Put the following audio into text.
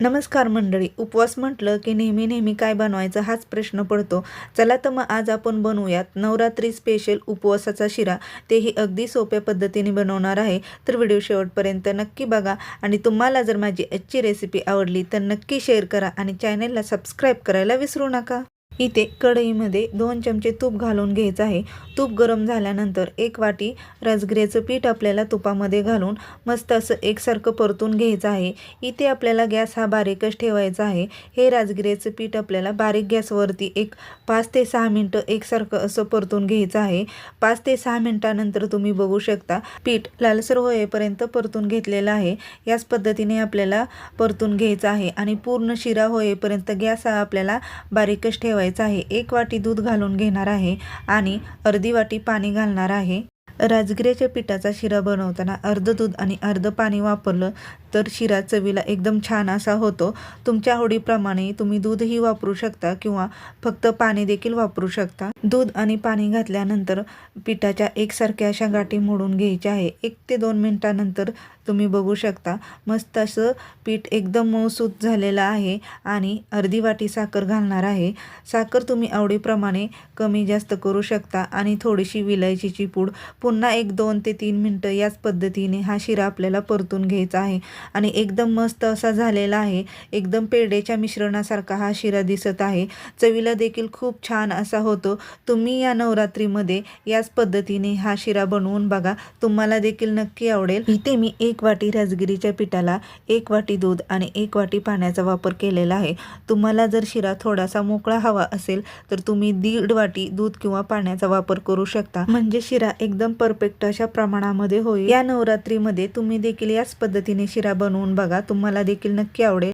नमस्कार मंडळी उपवास म्हटलं की नेहमी नेहमी काय बनवायचं हाच प्रश्न पडतो. चला तर मग आज आपण बनवूयात नवरात्री स्पेशल उपवासाचा शिरा. तेही अगदी सोप्या पद्धतीने बनवणार आहे. तर व्हिडिओ शेवटपर्यंत नक्की बघा आणि तुम्हाला जर माझी आजची रेसिपी आवडली तर नक्की शेअर करा आणि चॅनलला सबस्क्राईब करायला विसरू नका. इथे कढईमध्ये दोन चमचे तूप घालून घ्यायचं आहे. तूप गरम झाल्यानंतर एक वाटी राजगिऱ्याचं पीठ आपल्याला तुपामध्ये घालून मस्त असं एकसारखं परतून घ्यायचं आहे. इथे आपल्याला गॅस हा बारीकच ठेवायचा आहे. हे राजगिऱ्याचं पीठ आपल्याला बारीक गॅसवरती एक पाच ते सहा मिनटं एकसारखं असं परतून घ्यायचं आहे. पाच ते सहा मिनटानंतर तुम्ही बघू शकता पीठ लालसर होईपर्यंत परतून घेतलेलं आहे. याच पद्धतीने आपल्याला परतून घ्यायचं आहे आणि पूर्ण शिरा होईपर्यंत गॅस हा आपल्याला बारीकच ठेवायचा आहे एक वाटी दूध घालून घेणार आहे आणि अर्धी वाटी पाणी घालणार आहे. राजगिऱ्याच्या पिठाचा शिरा बनवताना अर्ध दूध आणि अर्ध पाणी वापरलं तर शिरा चवीला एकदम छान असा होतो. तुमच्या आवडीप्रमाणे तुम्ही दूधही वापरू शकता किंवा फक्त पाणी देखील वापरू शकता. दूध आणि पाणी घातल्यानंतर पिठाच्या एकसारख्या अशा गाठी मोडून घ्यायच्या आहे. एक ते दोन मिनटानंतर तुम्ही बघू शकता. मस्त असं पीठ एकदम मऊसूत झालेलं आहे आणि अर्धी वाटी साखर घालणार आहे. साखर तुम्ही आवडीप्रमाणे कमी जास्त करू शकता आणि थोडीशी विलायचीची पूड पुन्हा एक दोन ते तीन मिनटं याच पद्धतीने हा शिरा आपल्याला परतून घ्यायचा आहे. आणि एकदम मस्त असा झालेला आहे. एकदम पेढेच्या मिश्रणासारखा हा शिरा दिसत आहे. चवीला देखील खूप छान असा होतो. तुम्ही या नवरात्रीमध्ये याच पद्धतीने हा शिरा बनवून बघा. तुम्हाला देखील नक्की आवडेल. इथे मी एक एक वाटी राजगिरीच्या पिठाला एक वाटी दूध आणि एक वाटी पाण्याचा वापर केलेला आहे. तुम्हाला जर शिरा थोडासा मोकळा हवा असेल तर तुम्ही दीड वाटी दूध किंवा पाण्याचा वापर करू शकता. म्हणजे शिरा एकदम परफेक्ट अशा प्रमाणामध्ये होईल. या नवरात्रीमध्ये तुम्ही देखील याच पद्धतीने शिरा बनवून बघा. तुम्हाला देखील नक्की आवडेल.